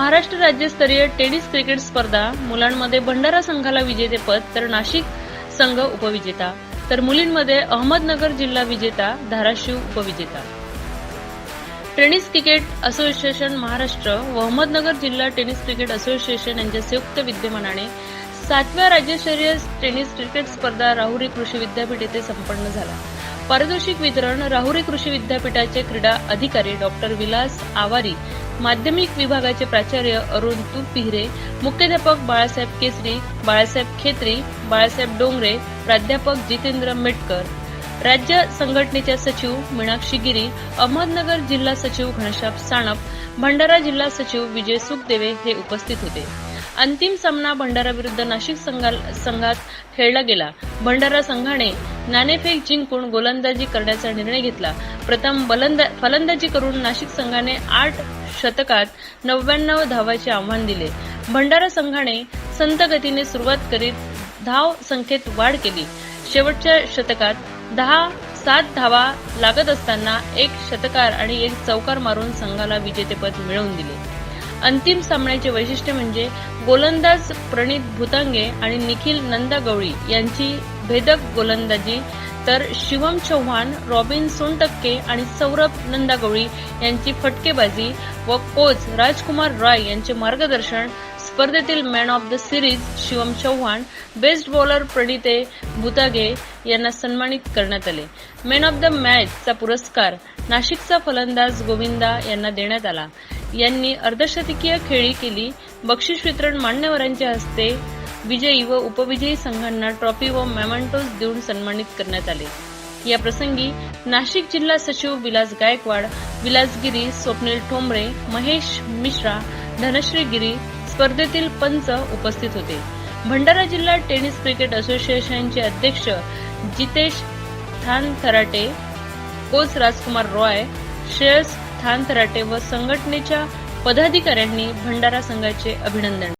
महाराष्ट्र राज्यस्तरीय tennis cricket स्पर्धा मुलांमध्ये भंडारा संघाला विजेतेपद तर नाशिक संघ उपविजेता. तर मुलींमध्ये अहमदनगर जिल्हा विजेता धाराशिव उपविजेता. टेनिस क्रिकेट असोसिएशन महाराष्ट्र व अहमदनगर जिल्हा टेनिस क्रिकेट असोसिएशन यांच्या संयुक्त विद्यमानाने सातव्या राज्यस्तरीय टेनिस क्रिकेट स्पर्धा राहुरी कृषी विद्यापीठ येथे संपन्न झाला. पारितोषिक वितरण राहुरी कृषी विद्यापीठाचे क्रीडा अधिकारी डॉक्टर विलास आवारी माध्यमिक विभागाचे प्राचार्य अरुण तुपिहिरे मुख्याध्यापक बाळासाहेब केसरी बाळासाहेब खेत्री बाळासाहेब डोंगरे प्राध्यापक जितेंद्र मेटकर. राज्य संघटनेच्या सचिव मीनाक्षी गिरी अहमदनगर जिल्हा सचिव घनश्याम साणप भंडारा जिल्हा सचिव विजय सुखदेवे हे उपस्थित होते. अंतिम सामना भंडारा विरुद्ध नाशिक संघात खेळला गेला. भंडारा संघाने नाणेफेक जिंकून गोलंदाजी करण्याचा निर्णय घेतला. प्रथम बलंदा फलंदाजी करून नाशिक संघाने आठ शतकात नव्याण्णव धावाचे आव्हान दिले. भंडारा संघाने संत गतीने सुरुवात करीत धाव संख्येत वाढ केली. शेवटच्या शतकात दहा सात धावा लागत असताना एक शतकार आणि एक चौकार मारून संघाला विजेतेपद मिळवून दिले. अंतिम सामन्याचे वैशिष्ट्य म्हणजे गोलंदाज प्रणित भुतांगे आणि निखिल नंदागवळी यांची भेदक गोलंदाजी. तर शिवम चौहान रॉबिन सोनटक्के आणि सौरभ नंदागवळी यांची फटकेबाजी व कोच राजकुमार रॉय यांचे मार्गदर्शन. स्पर्धेतील man of the series Shivam Chauhan best bowler Pranite Bhutage यांना सन्मानित करण्यात आले. मॅन ऑफ द मॅचचा पुरस्कार नाशिकचा फलंदाज गोविंदा यांना देण्यात आला. यांनी अर्धशतकीय खेळी केली. बक्षीस वितरण मान्यवरांच्या हस्ते विजयी व उपविजयी संघांना ट्रॉफी व मेमेंटोज देऊन सन्मानित करण्यात आले. या प्रसंगी नाशिक जिल्हा सचिव विलास गायकवाड विलासगिरी स्वप्नील ठोंबरे महेश मिश्रा धनश्री गिरी स्पर्धेतील पंच उपस्थित होते. भंडारा जिल्हा टेनिस क्रिकेट असोसिएशनचे अध्यक्ष जितेश थान थराटे कोच राजकुमार रॉय श्रेयस थानथराटे व संघटनेच्या पदाधिकाऱ्यांनी भंडारा संघाचे अभिनंदन.